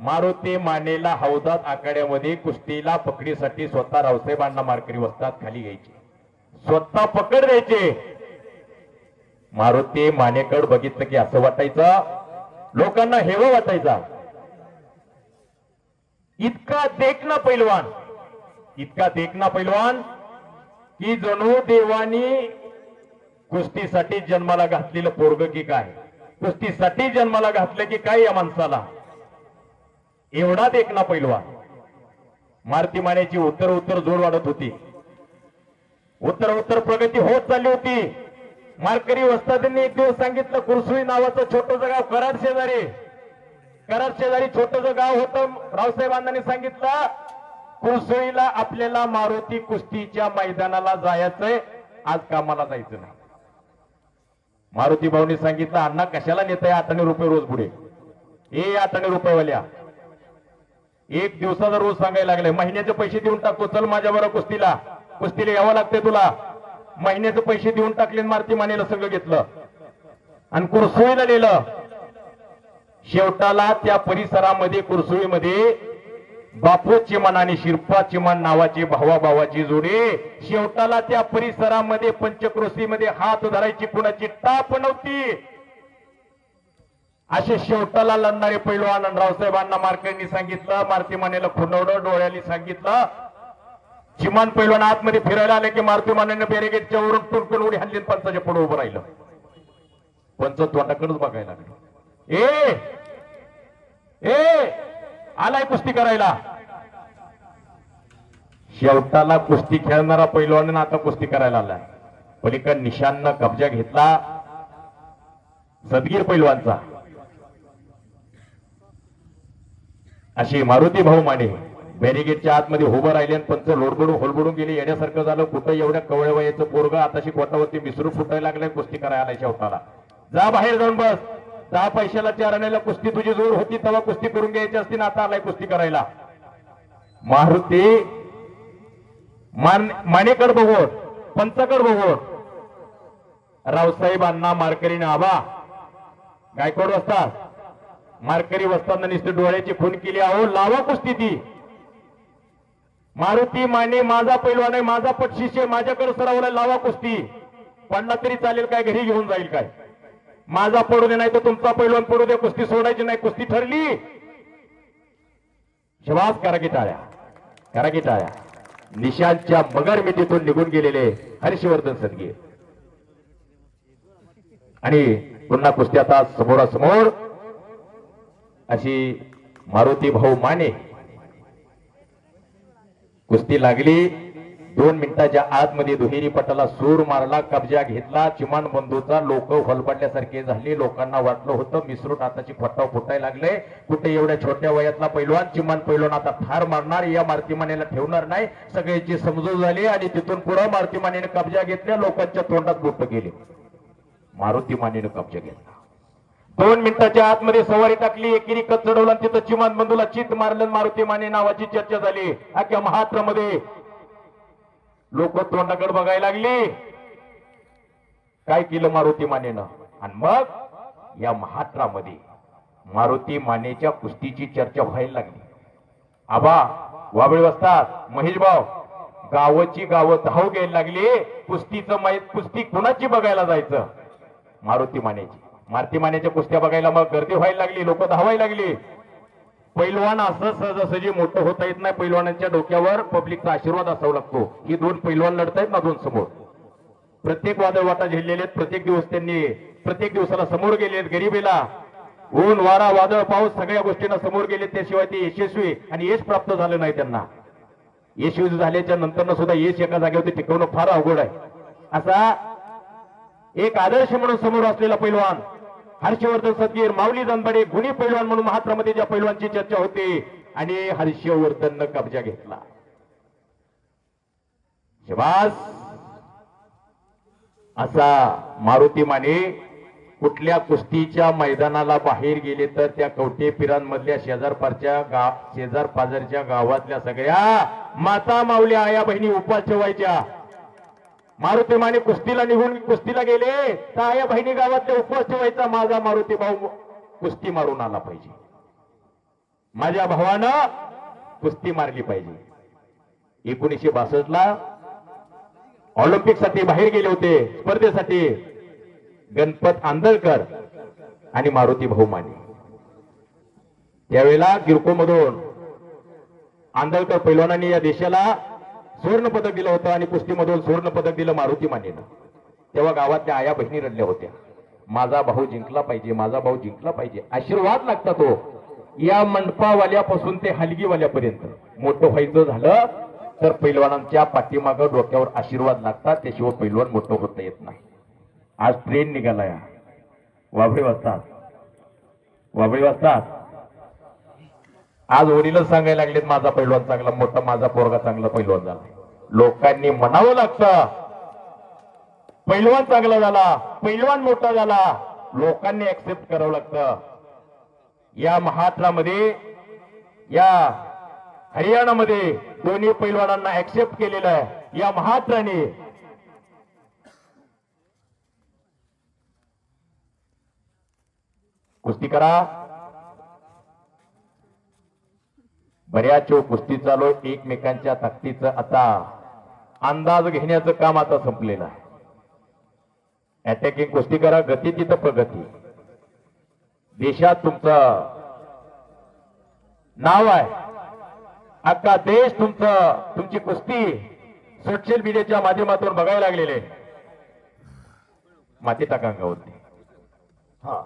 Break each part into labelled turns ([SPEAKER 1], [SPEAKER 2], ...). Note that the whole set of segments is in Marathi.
[SPEAKER 1] मारुती मानेला हौदात आखाड्यामध्ये कुस्तीला पकडीसाठी स्वतः रावसाहेबांना मारकरी वस्तात खाली घ्यायची. स्वतः पकड द्यायचे. मारुती मानेकड बघितलं की असं वाटायचं. लोकांना हेव वाटायचा. इतका देखना पैलवान. इतका देखना पैलवान की जणू देवानी कुस्तीसाठी जन्माला घातलेलं पोरग की काय? कुस्तीसाठी जन्माला घातलं की काय या माणसाला? एवढाच एक ना पैलवा मारुती मानेची उत्तर उत्तर जोड वाढत होती. उत्तर उत्तर प्रगती होत चालली होती. मारकरी वस्तादांनी एक दिवस सांगितलं कुरसुई नावाचं छोटंसं गाव कराड शेजारी. कराड शेजारी छोटंसं गाव होतं. रावसाहेबांनी सांगितलं कुरसुईला आपल्याला मारुती कुस्तीच्या मैदानाला जायचंय. आज कामाला जायचं नाही. मारुती भाऊनी सांगितलं अण्णा कशाला नेताय आठाने रुपये रोज पुढे? ए आठाने रुपयेवाल्या. एक दिवसाचा रोज सांगायला लागले. महिन्याचे पैसे देऊन टाकतो. चल माझ्याबरोबर कुस्तीला. कुस्तीला यावं लागतंय तुला. महिन्याचे पैसे देऊन टाकले मारुती मानेला सगळं घेतलं. आणि कुरसुळीला नेलं. शेवटाला त्या परिसरामध्ये कुरसुळीमध्ये बापू चिमण आणि शिरपा चिमण नावाची भावा भावाची जोडी. शेवटाला त्या परिसरामध्ये पंचक्रोशीमध्ये हात धरायची कुणाची टाप नव्हती. असे शेवटाला लढणारे पैलवान आनंदराव रावसाहेबांना मार्केटनी सांगितलं मारुती मानेला खुनवडं डोळ्यांनी सांगितलं. चिमान पैलवान आतमध्ये फिरायला आले की मारुती मानेनं बॅरिगेटच्या वरून टुरकून उडी हल्ली पंचाच्या पुढे उभं राहिलं. पंच तोंडाकडेच बघायला लागलं. ए! ए! आलाय कुस्ती करायला. शेवटाला कुस्ती खेळणारा पैलवान आता कुस्ती करायला आलाय. पलीकड निशांना कब्जा घेतला. सदगीर पैलवानचा. अशी मारुती भाऊ माने. बॅरिगेटच्या आतमध्ये उभं राहिले आणि पंच लोडबडून होलबडून गेले. येण्यासारखं झालं कुठं एवढ्या कवळ्या वयाचं पोरग आताशी कोटावरती मिसरून फुटायला लागलाय. कुस्ती करायला आलाय शेवटाला. जा बाहेर जाऊन बस. दहा पैशाला चार आणायला कुस्ती तुझी जोर होती तेव्हा कुस्ती करून घ्यायची असती ना आता आलाय कुस्ती करायला. मारुती मान मानेकड बघून पंचकड बघून रावसाहेबांना मारकरी नाबा गायकवाड वस्तात मारकरी वस्तांना नुसते डोळ्याची खून केली अहो लावा कुस्ती ती. मारुती माने माझा पैलवान आहे माझा पट शिष्य माझ्याकडे सरावला लावा कुस्ती. पडला तरी चालेल काय घरी घेऊन जाईल काय. माझा पडू दे नाही तर तुमचा पैलवान पडू दे कुस्ती सोडायची नाही कुस्ती ठरली. शिवास करा की टाळ्या करा की टाळ्या. निशांच्या मगर मितीतून निघून गेलेले हर्षवर्धन सदगे. आणि पुन्हा कुस्ती आता समोरासमोर. अशी मारुती भाऊ माने. कुस्ती लागली. दोन मिनिटाच्या आतमध्ये दुहेरी पटाला सूर मारला कब्जा घेतला चिमान बंधूचा लोक होलपडल्यासारखे झाले लोकांना वाटलं होतं मिसरून आताची फटाव फुटायला लागले. कुठे एवढ्या छोट्या वयातला पैलवान चिमान पैलवान आता ठार मारणार या मारतीमानेला ठेवणार नाही. सगळ्याची समजूत झाली आणि तिथून पुढे मारुतीमानेने कब्जा घेतल्या लोकांच्या तोंडात बोट गेले. मारुती मानेनं कब्जा घेतला. दोन मिनिटाच्या आतमध्ये सवारी टाकली एकेरी कच चढवला तिथं चिमान बंधूला चित मारलं मारुती माने नावाची चर्चा झाली. अख्या महाराष्ट्रामध्ये लोक तोंडाकडे बघायला लागली. काय केलं मारुती मानेनं? आणि मग या महाराष्ट्रामध्ये मारुती मानेच्या कुस्तीची चर्चा व्हायला लागली. आबा वाबळी वसतात महेश भाऊ गावाची गावं धाव घ्यायला लागली. कुस्तीचं माहीत कुस्ती कुणाची बघायला जायचं? मारुती मानेची. मारुती मानेच्या कुस्त्या बघायला मग गर्दी व्हायला लागली लोक धावायला लागली. पैलवान असं सहजासहजी मोठं होता येत नाही. पैलवानांच्या डोक्यावर पब्लिकचा आशीर्वाद असावा लागतो. ही दोन पैलवान लढतायत ना दोन समोर. प्रत्येक वादळ वाटा झेललेले आहेत. प्रत्येक दिवस त्यांनी प्रत्येक दिवसाला समोर गेले आहेत गरिबीला. ऊन वारा वादळ पाऊस सगळ्या गोष्टींना समोर गेले त्याशिवाय ते यशस्वी आणि यश प्राप्त झालं नाही त्यांना. यशस्वी झाल्याच्यानंतर सुद्धा यश एका जागेवरती टिकवणं फार अवघड आहे. असा एक आदर्श म्हणून समोर असलेला पैलवान हर्षवर्धन सदगीर माऊली दनबडे गुणी पैलवान म्हणून महात्रामध्ये ज्या पैलवानची चर्चा होती आणि हर्षवर्धननं कब्जा घेतला. शिवास असा मारुती माने कुठल्या कुस्तीच्या मैदानाला बाहेर गेले तर त्या कवटे पिरांमधल्या शेजारपारच्या गा शेजार पाजारच्या गावातल्या सगळ्या माता माऊल्या आया बहिणी उपास ठेवायच्या. मारुती माने कुस्तीला निघून कुस्तीला गेले तर आया बहिणी गावातल्या उपवास ठेवायचा माझा मारुती भाऊ कुस्ती मारून आला पाहिजे. माझ्या भावानं कुस्ती मारली पाहिजे. एकोणीशे बासष्ट ला ऑलिम्पिकसाठी बाहेर गेले होते स्पर्धेसाठी गणपत आंदळकर आणि मारुती भाऊ माने. त्यावेळेला किरकोळ मधून आंदळकर पैलवानांनी या देशाला सुवर्ण पदक दिलं होतं आणि कुस्तीमधून सुवर्ण पदक दिलं मारुती मानेनं. तेव्हा गावातल्या आया बहिणी रडल्या होत्या. माझा भाऊ जिंकला पाहिजे माझा भाऊ जिंकला पाहिजे. आशीर्वाद लागतात तो. या मंडपावाल्यापासून ते हलगीवाल्यापर्यंत. मोठं व्हायचं झालं तर पैलवानांच्या पाठीमागं डोक्यावर आशीर्वाद लागतात त्याशिवाय पैलवान मोठं होता येत नाही. आज ट्रेन निघाला या वाभळी वाजतात. वाभळी वाजतात. आज वडीलच सांगायला लागलेत माझा पैलवान चांगला मोठा माझा पोरगा चांगला पैलवान झाला. लोकांनी म्हणावं लागतं. पैलवान चांगला झाला पैलवान मोठा झाला. लोकांनी ऍक्सेप्ट करावं लागतं. या महाराष्ट्रामध्ये या हरियाणामध्ये दोन्ही पैलवानांना ऍक्सेप्ट केलेलं आहे. या महाराष्ट्राने कुस्ती करा. बऱ्याच कुस्ती चालू एकमेकांच्या ताकदीचं आता अंदाज घेण्याचं काम आता संपलेलं आहे. अटॅकिंग कुस्ती करा गती तिथं प्रगती. देशात तुमचं नाव आहे. अख्खा देश तुमचं तुमची कुस्ती सोशल मीडियाच्या माध्यमातून बघायला लागलेले माती टाका होती हा.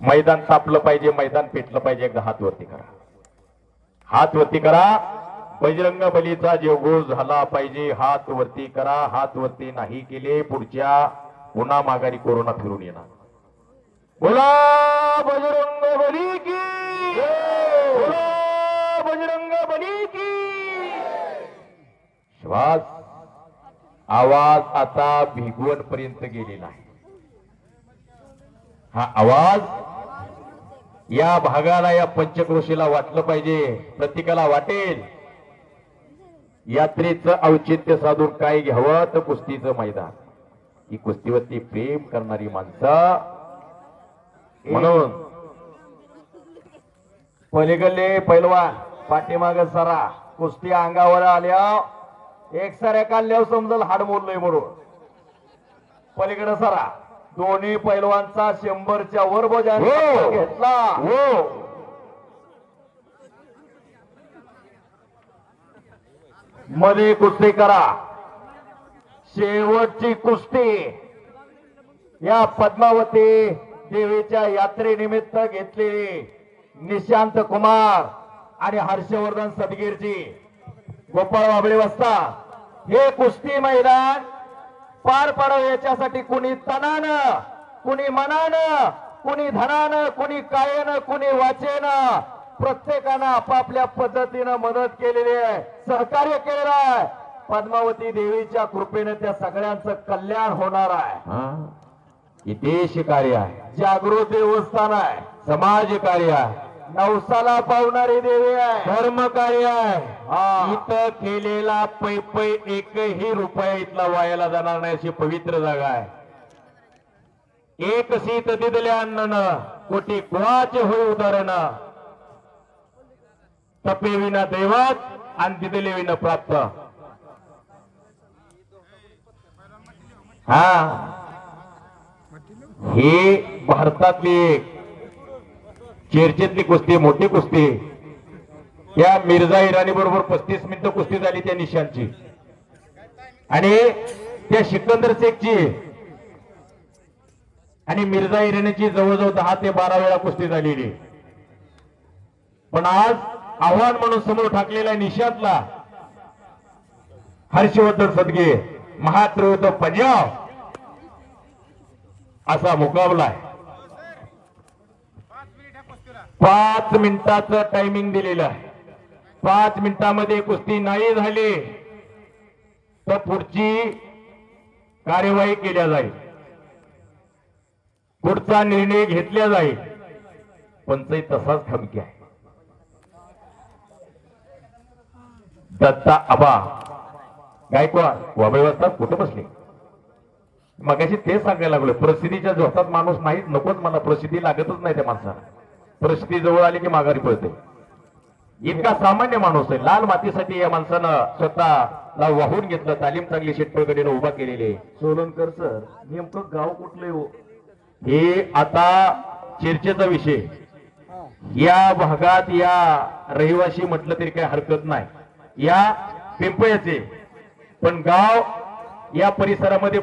[SPEAKER 1] मैदान तापलं पाहिजे मैदान पेटलं पाहिजे एकदा हात वरती करा. हात वरती करा. बजरंग बलीचा जेवगोळ झाला पाहिजे हात वरती करा. हात वरती नाही केले पुढच्या पुन्हा माघारी कोरोना फिरून येणार. बोला बजरंग बली की! बोला बजरंग बली की! श्वास आवाज आता भिगवण पर्यंत गेलेला आहे. हा आवाज या भागाला या पंचक्रोशीला वाटलं पाहिजे प्रत्येकाला वाटेल. यात्रेचं औचित्य साधून काय घ्यावं? तर कुस्तीचं मैदान. ही कुस्तीवरती प्रेम करणारी माणसं म्हणून
[SPEAKER 2] पलीकडले पैलवान पाठीमाग सरा कुस्ती अंगावर आल्या. एक साऱ्या काढल्यावर समजल हाड मोडलंय म्हणून. पलीकडे सरा. दोन्ही पैलवानचा शंभरच्या वर बजान
[SPEAKER 1] हो.
[SPEAKER 2] घेतला.
[SPEAKER 1] हो.
[SPEAKER 2] मध्ये कुस्ती करा. शेवटची कुस्ती या पद्मावती देवीच्या यात्रेनिमित्त घेतलेली निशांत कुमार आणि हर्षवर्धन सदगीरची गोपाळ वाबळे वस्ता हे कुस्ती मैदान पार पाडावं याच्यासाठी कुणी तनानं कुणी मनानं कुणी धनानं कुणी कायेनं कुणी वाचेनं प्रत्येकानं आपापल्या पद्धतीनं मदत केलेली आहे सहकार्य केलेलं आहे. पद्मावती देवीच्या कृपेने त्या सगळ्यांचं कल्याण होणार आहे.
[SPEAKER 1] देश कार्य आहे.
[SPEAKER 2] जागृत देवस्थान आहे.
[SPEAKER 1] समाज कार्य आहे.
[SPEAKER 2] नवसाला पावणारी देवी आहे.
[SPEAKER 1] धर्म कार्य आहे. इथं केलेला पै पै एकही रुपया इथला वायाला जाणार नाही अशी पवित्र जागा आहे. एक सीत दिदल्या अन्न कोटी कुळाचे होय उदाहरण. तपे विना दैवत आणि दिदले विना प्राप्त. हा. हे भारतातली एक चर्चेतली कुस्ती आहे, मोठी कुस्ती. आहे. मिर्झा इराणी बरोबर पस्तीस मिनिटं कुस्ती झाली त्या निशांची. आणि त्या सिकंदर शेखची आणि मिर्झा इराणीची जवळजवळ दहा ते बारा वेळा कुस्ती झालेली. पण आज आव्हान म्हणून समोर ठाकलेला निशांतला हर्षवर्धन सदगे महात्रिवत पंजाब असा मुकाबला आहे. पाच मिनिटाचं टायमिंग दिलेलं आहे. पाच मिनिटामध्ये कुस्ती नाही झाली तर पुढची कार्यवाही केल्या जाईल. पुढचा निर्णय घेतला जाईल. पंचायत तसाच धमकी आहे. दत्ता आबा गायकवाड वाबळे वाजतात कुठे बसले? मगाशी तेच सांगायला लागलो प्रसिद्धीच्या जोतात माणूस नाही नकोच मला प्रसिद्धी लागतच नाही त्या माणसाला. प्रसिद्धी जवळ आली की माघारी पळते. इतका सामान्य माणूस आहे. लाल मातीसाठी या माणसानं स्वतःला वाहून घेतलं तालीम चांगली शेटपळकडीनं उभा केलेली आहे.
[SPEAKER 2] सोलनकर सर नेमकं गाव कुठले हो?
[SPEAKER 1] हे आता चर्चेचा विषय या भागात या रहिवासी म्हटलं तरी काही हरकत नाही. या पिंपळ्याचे. पण गाव या परिसरामध्ये